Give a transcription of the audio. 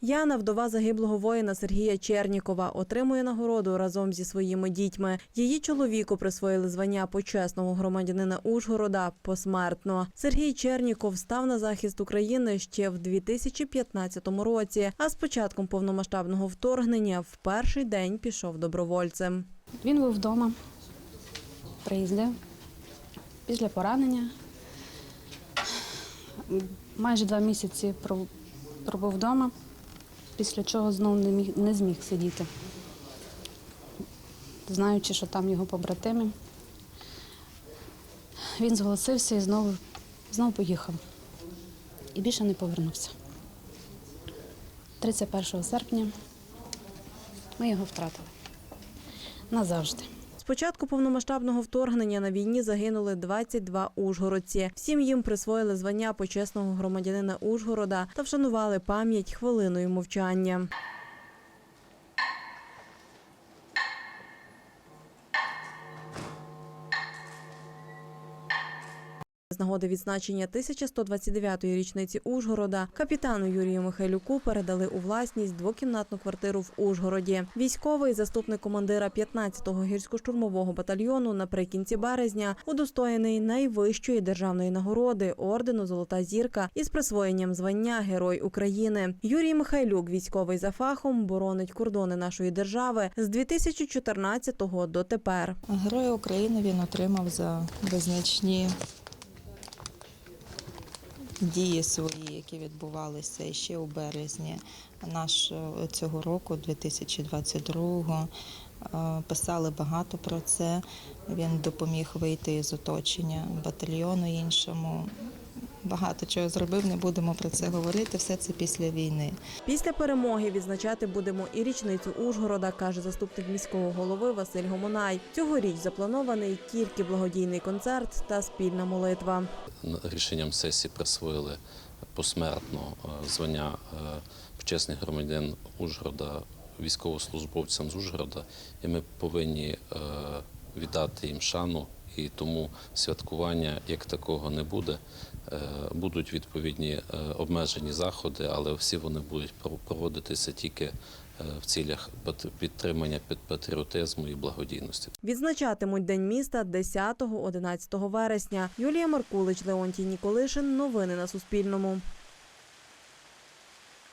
Яна, вдова загиблого воїна Сергія Чернікова, отримує нагороду разом зі своїми дітьми. Її чоловіку присвоїли звання почесного громадянина Ужгорода посмертно. Сергій Черніков став на захист України ще в 2015 році. А з початком повномасштабного вторгнення в перший день пішов добровольцем. Він був вдома, приїздив після поранення. Майже два місяці пробув вдома, після чого знову не, міг, не зміг сидіти, знаючи, що там його побратими. Він зголосився і знову, знову поїхав. І більше не повернувся. 31 серпня ми його втратили назавжди. Початку повномасштабного вторгнення на війні загинули 22 ужгородці. Всім їм присвоїли звання почесного громадянина Ужгорода та вшанували пам'ять хвилиною мовчання. З нагоди відзначення 1129-ї річниці Ужгорода капітану Юрію Михайлюку передали у власність двокімнатну квартиру в Ужгороді. Військовий заступник командира 15-го гірсько-штурмового батальйону наприкінці березня удостоєний найвищої державної нагороди ордену Золота зірка із присвоєнням звання Герой України. Юрій Михайлюк, військовий за фахом, боронить кордони нашої держави з 2014-го до тепер. Героя України він отримав за визначні дії свої, які відбувалися ще у березні нашого цього року, 2022-го. Е, Писали багато про це. Він допоміг вийти з оточення батальйону іншому. Багато чого зробив, не будемо про це говорити. Все це після війни. Після перемоги відзначати будемо і річницю Ужгорода, каже заступник міського голови Василь Гомонай. Цьогоріч запланований тільки благодійний концерт та спільна молитва. рішенням сесії присвоїли посмертно е, звання е, почесний громадян Ужгорода військовослужбовцям з Ужгорода, і ми повинні е, віддати їм шану. І тому святкування як такого не буде. Е, Будуть відповідні е, обмежені заходи, але всі вони будуть проводитися тільки е, в цілях підтримання пат- патріотизму і благодійності. Відзначатимуть День міста 10-11 вересня. Юлія Маркулич, Леонтій Ніколишин. Новини на Суспільному.